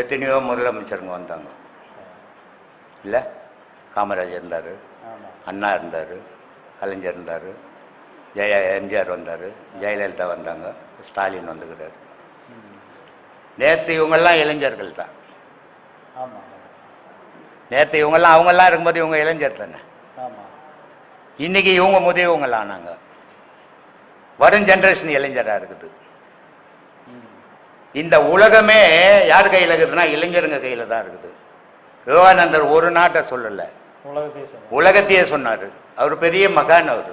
எத்தனையோ முதலமைச்சருங்க வந்தாங்க. இல்லை? காமராஜர் இருந்தார் அண்ணா இருந்தார் கலைஞர் இருந்தார் ஜெய எம்ஜிஆர் வந்தார் ஜெயலலிதா வந்தாங்க ஸ்டாலின் வந்துக்கிறார். நேற்று இவங்கெல்லாம் இளைஞர்கள் தான். நேற்று இவங்கெல்லாம் அவங்கெல்லாம் இருக்கும்போது இவங்க இளைஞர் தானே. ஆமாம் இன்னைக்கு இவங்க முதியவங்கள் ஆனாங்க வரும் ஜென்ரேஷன் இளைஞராக இருக்குது. இந்த உலகமே யார் கையில் இருக்குதுன்னா இளைஞருங்க கையில் தான் இருக்குது. விவேகானந்தர் ஒரு நாட்டை சொல்லலை. உலகத்தையே சொன்னார். அவர் பெரிய மகான் அவர்.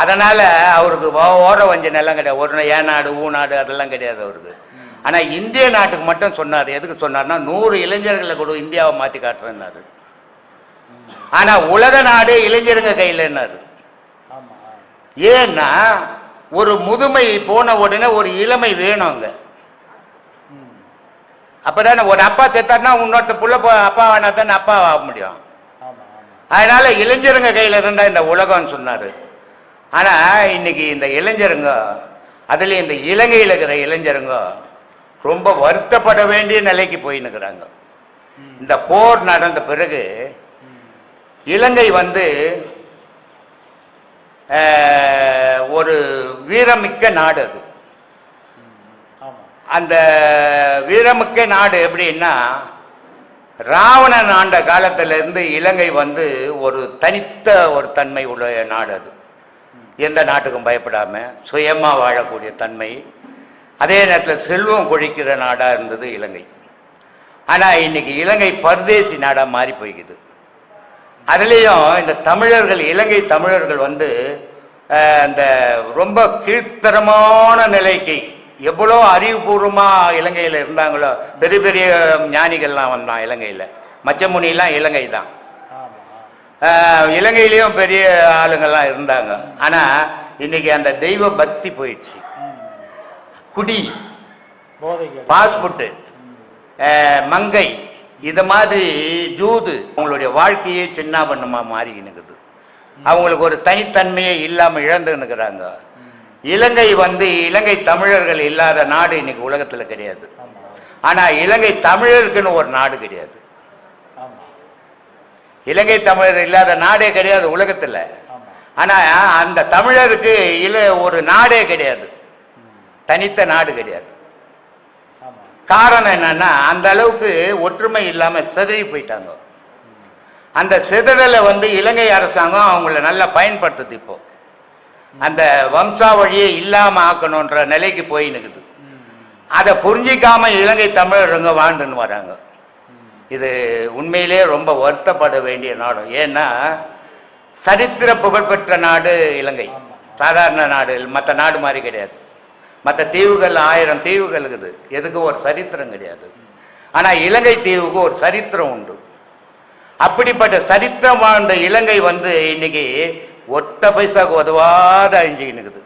அதனால் அவருக்கு ஓர வஞ்சம் எல்லாம் கிடையாது. ஒரு ஏன் நாடு ஊ நாடு அதெல்லாம் கிடையாது அவருக்கு. ஆனால் இந்திய நாட்டுக்கு மட்டும் சொன்னார். எதுக்கு சொன்னார்னா நூறு இளைஞர்களை கூட இந்தியாவை மாற்றி காட்டுறேன்னாரு. ஆனால் உலக நாடு இளைஞருங்க கையிலன்னாரு. ஆமாம் ஏன்னா ஒரு முதுமை போன உடனே ஒரு இளமை வேணும் அங்க. அப்பதானே ஒரு அப்பா செத்தாருன்னா இன்னொருத்த புள்ள அப்பா வேணா தானே அப்பா ஆக முடியும். அதனால இளைஞருங்க கையில இருந்தா இந்த உலகம்னு சொன்னாரு. ஆனா இன்னைக்கு இந்த இளைஞருங்க அதுல இந்த இலங்கையில் இருக்கிற இளைஞருங்க ரொம்ப வருத்தப்பட வேண்டிய நிலைக்கு போயின்னுக்குறாங்க இந்த போர் நடந்த பிறகு இலங்கை வந்து ஒரு வீரமிக்க நாடு அது. அந்த வீரமிக்க நாடு எப்படின்னா ராவணன் ஆண்ட காலத்திலிருந்து இலங்கை வந்து ஒரு தனித்த ஒரு தன்மை உள்ள நாடு அது. எந்த நாட்டுக்கும் பயப்படாமல் சுயமாக வாழக்கூடிய தன்மை. அதே நேரத்தில் செல்வம் கொழிக்கிற நாடாக இருந்தது இலங்கை. ஆனால் இன்னைக்கு இலங்கை பர்தேசி நாடாக மாறி போய்க்குது. அதுலேயும் இந்த தமிழர்கள் இலங்கை தமிழர்கள் வந்து அந்த ரொம்ப கீழ்த்தரமான நிலைக்கு எவ்வளோ அறிவுபூர்வமாக இலங்கையில் இருந்தாங்களோ பெரிய பெரிய ஞானிகள்லாம் வந்தான் இலங்கையில். மச்சமுனிலாம் இலங்கை தான். இலங்கையிலயும் பெரிய ஆளுங்கள்லாம் இருந்தாங்க. ஆனால் இன்னைக்கு அந்த தெய்வ பக்தி போயிடுச்சு. குடி போதைகள். பாஸ்போர்ட்டு மங்கை இது மாதிரி ஜூது அவங்களுடைய வாழ்க்கையே சின்ன பண்ணுமா மாறிக்கினுக்குது அவங்களுக்கு ஒரு தனித்தன்மையே இல்லாமல் இழந்துன்னுக்குறாங்க. இலங்கை வந்து இலங்கை தமிழர்கள் இல்லாத நாடு இன்னைக்கு உலகத்தில் கிடையாது. ஆனால் இலங்கை தமிழருக்குன்னு ஒரு நாடு கிடையாது. இலங்கை தமிழர் இல்லாத நாடே கிடையாது உலகத்தில். ஆனால் அந்த தமிழருக்கு இல ஒரு நாடே கிடையாது. தனித்த நாடு கிடையாது. காரணம் என்னன்னா அந்த அளவுக்கு ஒற்றுமை இல்லாமல் சிதறி போயிட்டாங்க. அந்த சிதறலை வந்து இலங்கை அரசாங்கம் அவங்கள நல்லா பயன்படுத்துது இப்போது அந்த வம்சாவழியே இல்லாமல் ஆக்கணுன்ற நிலைக்கு போய் நிற்குது அதை புரிஞ்சிக்காம இலங்கை தமிழருங்க வாழ்ந்துன்னு வராங்க. இது உண்மையிலே ரொம்ப வருத்தப்பட வேண்டிய நாடு. ஏன்னா சரித்திர புகழ்பெற்ற நாடு இலங்கை. சாதாரண நாடு மற்ற நாடு மாதிரி கிடையாது. மற்ற தீவுகள் ஆயிரம் தீவுகள் இருக்குது. எதுக்கும் ஒரு சரித்திரம் கிடையாது. ஆனால் இலங்கை தீவுக்கு ஒரு சரித்திரம் உண்டு. அப்படிப்பட்ட சரித்திரம் வாழ்ந்த இலங்கை வந்து இன்னைக்கு ஒட்ட பைசாக்கு உதவாத அழிஞ்சுக்கின்னு இருக்குது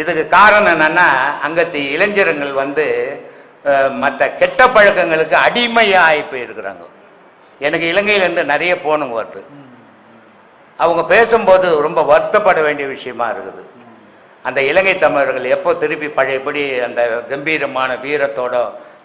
இதுக்கு காரணம் என்னன்னா அங்கத்து இளைஞர்கள் வந்து மற்ற கெட்ட பழக்கங்களுக்கு அடிமையாக ஆகி போயிருக்கிறாங்க. எனக்கு இலங்கையிலேருந்து நிறைய போனுங்க வருது அவங்க பேசும்போது ரொம்ப வருத்தப்பட வேண்டிய விஷயமா இருக்குது. அந்த இலங்கை தமிழர்கள் எப்போ திருப்பி பழையபடி அந்த கம்பீரமான வீரத்தோட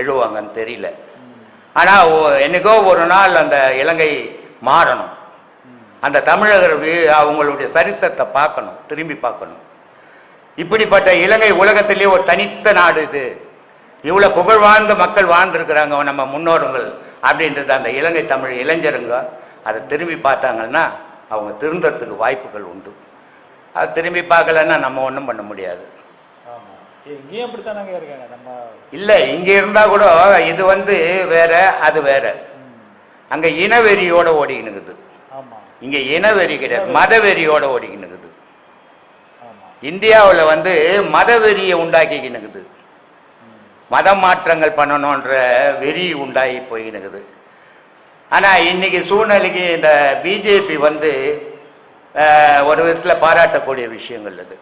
எழுவாங்கன்னு தெரியல. ஆனால் என்னைக்கோ ஒரு நாள் அந்த இலங்கை மாறணும். அந்த தமிழர்கள் வீ- அவங்களுடைய சரித்திரத்தை பார்க்கணும் திரும்பி பார்க்கணும். இப்படிப்பட்ட இலங்கை உலகத்திலேயே ஒரு தனித்த நாடு இது. இவ்வளோ புகழ் வாழ்ந்த மக்கள் வாழ்ந்திருக்கிறாங்க நம்ம முன்னோர்கள் அப்படின்றது அந்த இலங்கை தமிழ் இளைஞருங்க. அதை திரும்பி பார்த்தாங்கன்னா அவங்க திருந்தறதுக்கு வாய்ப்புகள் உண்டு. அது திரும்பி பார்க்கலன்னா நம்ம ஒன்றும் பண்ண முடியாது. இல்லை இங்கே இருந்தால் கூட இது வந்து வேற அது வேற. அங்கே இனவெறியோட ஓடிக்கினுக்குது. இங்கே இனவெறி. கிடையாது மதவெறியோட ஓடிக்கினுக்குது இந்தியாவில் வந்து மதவெறியை உண்டாக்கிக்கினுக்குது மத மாற்றங்கள் பண்ணணுன்ற வெறி உண்டாகி போயினுக்குது ஆனால் இன்னைக்கு சூழ்நிலைக்கு இந்த பிஜேபி வந்து ஒரு விதத்தில் பாராட்டக்கூடிய விஷயங்கள் இது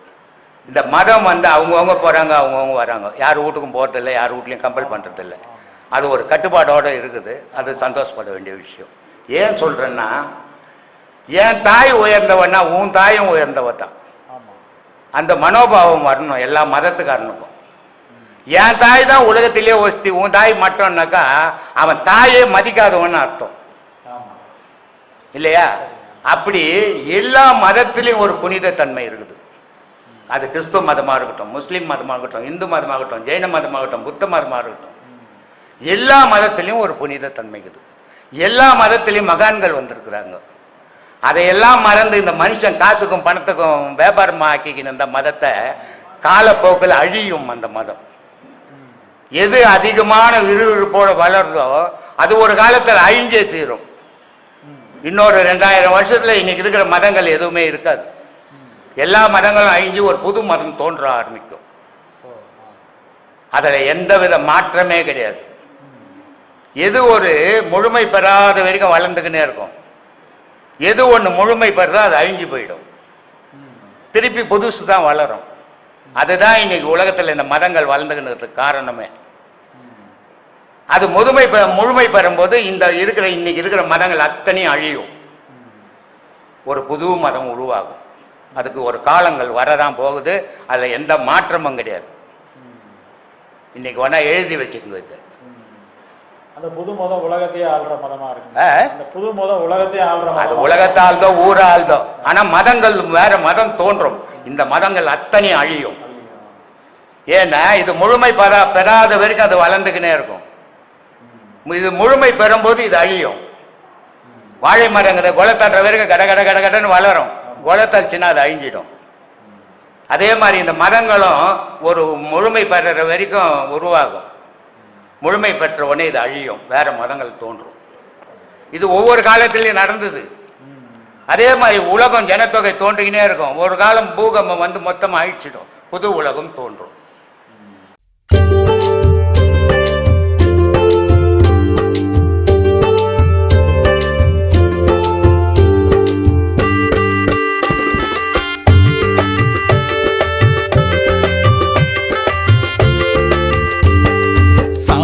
இந்த மதம் வந்து அவங்கவுங்க போகிறாங்க அவங்கவுங்க வராங்க. யார் வீட்டுக்கும் போகிறதில்ல யார் வீட்லையும் கம்பல் பண்ணுறதில்ல அது ஒரு கட்டுப்பாடோடு இருக்குது. அது சந்தோஷப்பட வேண்டிய விஷயம். ஏன் சொல்கிறேன்னா என் தாய் உயர்ந்தவன்னா உன் தாயும் உயர்ந்தவ தான் அந்த மனோபாவம் வரணும் எல்லா மதத்துக்காரனுக்கும். என் தாய் தான் உலகத்திலேயே ஒஸ்தி உன் தாய் மட்டும்னாக்கா அவன் தாயே மதிக்காதவன்னு அர்த்தம். இல்லையா? அப்படி எல்லா மதத்திலையும் ஒரு புனித தன்மை இருக்குது. அது கிறிஸ்துவ மதமாக இருக்கட்டும் முஸ்லீம் மதமாக இருக்கட்டும் இந்து மதமாக இருக்கட்டும் ஜெயின மதமாக இருக்கட்டும் புத்த மதமாக இருக்கட்டும். எல்லா மதத்திலையும் ஒரு புனித தன்மை இருக்குது. எல்லா மதத்திலையும் மகான்கள் வந்திருக்கிறாங்க. அதையெல்லாம் மறந்து இந்த மனுஷன் காசுக்கும் பணத்துக்கும் வியாபாரமாக ஆக்கிக்கின இந்த மதத்தை காலப்போக்கில் அழியும் அந்த மதம். எது அதிகமான விறுவிறுப்போட வளருதோ அது ஒரு காலத்தில் அழிஞ்சே தீரும். இன்னொரு ரெண்டாயிரம் வருஷத்துல இன்னைக்கு இருக்கிற மதங்கள் எதுவுமே இருக்காது. எல்லா மதங்களும் அழிஞ்சு ஒரு புது மதம் தோன்ற ஆரம்பிக்கும். அதில் எந்தவித மாற்றமே கிடையாது. எது ஒரு முழுமை பெறாத வரைக்கும் வளர்ந்துக்கினே இருக்கும். எது ஒன்று முழுமை பெறுதோ அது அழிஞ்சு போயிடும். திருப்பி புதுசு தான் வளரும். அதுதான் இன்னைக்கு உலகத்தில் இந்த மதங்கள் வளர்ந்துக்கினதுக்கு காரணமே. அது முதுமை பெ- முழுமை பெறும்போது இந்த இருக்கிற இன்னைக்கு இருக்கிற மதங்கள் அத்தனையும் அழியும். ஒரு புது மதம் உருவாகும். அதுக்கு ஒரு காலங்கள் வரதான் போகுது. அதில் எந்த மாற்றமும் கிடையாது. இன்னைக்கு வேணா எழுதி வச்சுக்கோங்க அந்த புது மதம் உலகத்தையே ஆள்ற மதமா இருக்கு? அந்த புது மதம் உலகத்தையே ஆள்ற அது ஆனா மதங்கள் வேற மதம் தோன்றும். இந்த மதங்கள் அத்தனையும் அழியும். ஏன்னா இது முழுமை பெற பெறாத வரைக்கும் அது வளர்ந்துக்கினே இருக்கும். இது முழுமை பெறும்போது இது அழியும். வாழை மரங்கிற குளத்தட்டுற வரைக்கும் கட கட கட கடன்னு வளரும். குளத்தச்சுன்னா அது அழிஞ்சிடும். அதே மாதிரி இந்த மதங்களும் ஒரு முழுமை பெறுற வரைக்கும் உருவாகும். முழுமை பெற்ற உடனே இது அழியும். வேற மதங்கள் தோன்றும். இது ஒவ்வொரு காலத்திலையும் நடந்தது. அதே மாதிரி உலகம் ஜனத்தொகை தோன்றிக்கினே இருக்கும். ஒரு காலம் பூகம்பம் வந்து மொத்தமாக அழிச்சிடும். புது உலகம் தோன்றும்.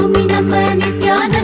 சாமி நம்ம நித்யானந்த